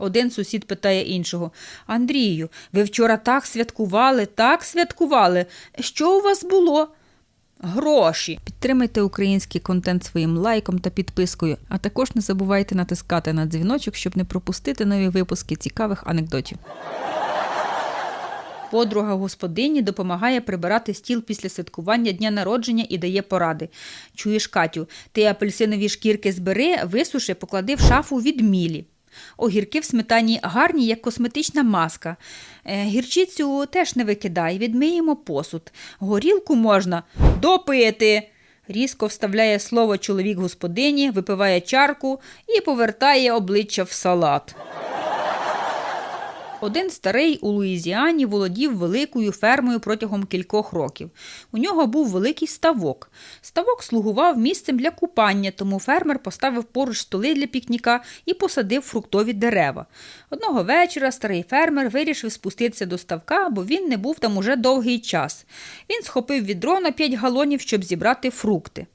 Один сусід питає іншого: Андрію, ви вчора так святкували, так святкували. Що у вас було? Гроші. Підтримайте український контент своїм лайком та підпискою, а також не забувайте натискати на дзвіночок, щоб не пропустити нові випуски цікавих анекдотів. Подруга господині допомагає прибирати стіл після святкування дня народження і дає поради. Чуєш, Катю, ти апельсинові шкірки збери, висуши, поклади в шафу від мілі. Огірки в сметані гарні, як косметична маска. Е, гірчицю теж не викидай, відмиємо посуд. Горілку можна допити. Різко вставляє слово чоловік господині, випиває чарку і повертає обличчя в салат. Один старий у Луїзіані володів великою фермою протягом кількох років. У нього був великий ставок. Ставок слугував місцем для купання, тому фермер поставив поруч столи для пікніка і посадив фруктові дерева. Одного вечора старий фермер вирішив спуститися до ставка, бо він не був там уже довгий час. Він схопив відро на 5 галонів, щоб зібрати фрукти.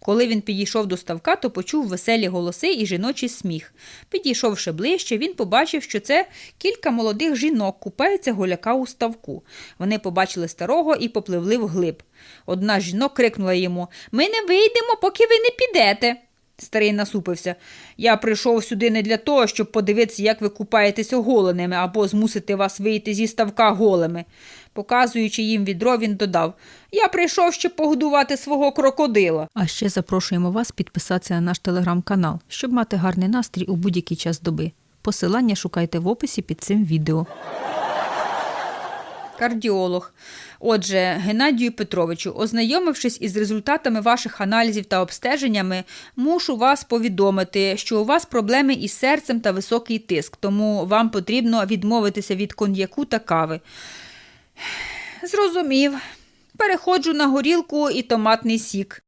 Коли він підійшов до ставка, то почув веселі голоси і жіночий сміх. Підійшовши ближче, він побачив, що це кілька молодих жінок купаються голяка у ставку. Вони побачили старого і попливли вглиб. Одна з жінок крикнула йому Ми не вийдемо, поки ви не підете. Старий насупився. Я прийшов сюди не для того, щоб подивитися, як ви купаєтеся голеними або змусити вас вийти зі ставка голими. Показуючи їм відро, він додав Я прийшов, щоб погодувати свого крокодила. А ще запрошуємо вас підписатися на наш телеграм-канал, щоб мати гарний настрій у будь-який час доби. Посилання шукайте в описі під цим відео. Кардіолог. Отже, Геннадію Петровичу, ознайомившись із результатами ваших аналізів та обстеженнями, мушу вас повідомити, що у вас проблеми із серцем та високий тиск, тому вам потрібно відмовитися від коньяку та кави. Зрозумів. Переходжу на горілку і томатний сік.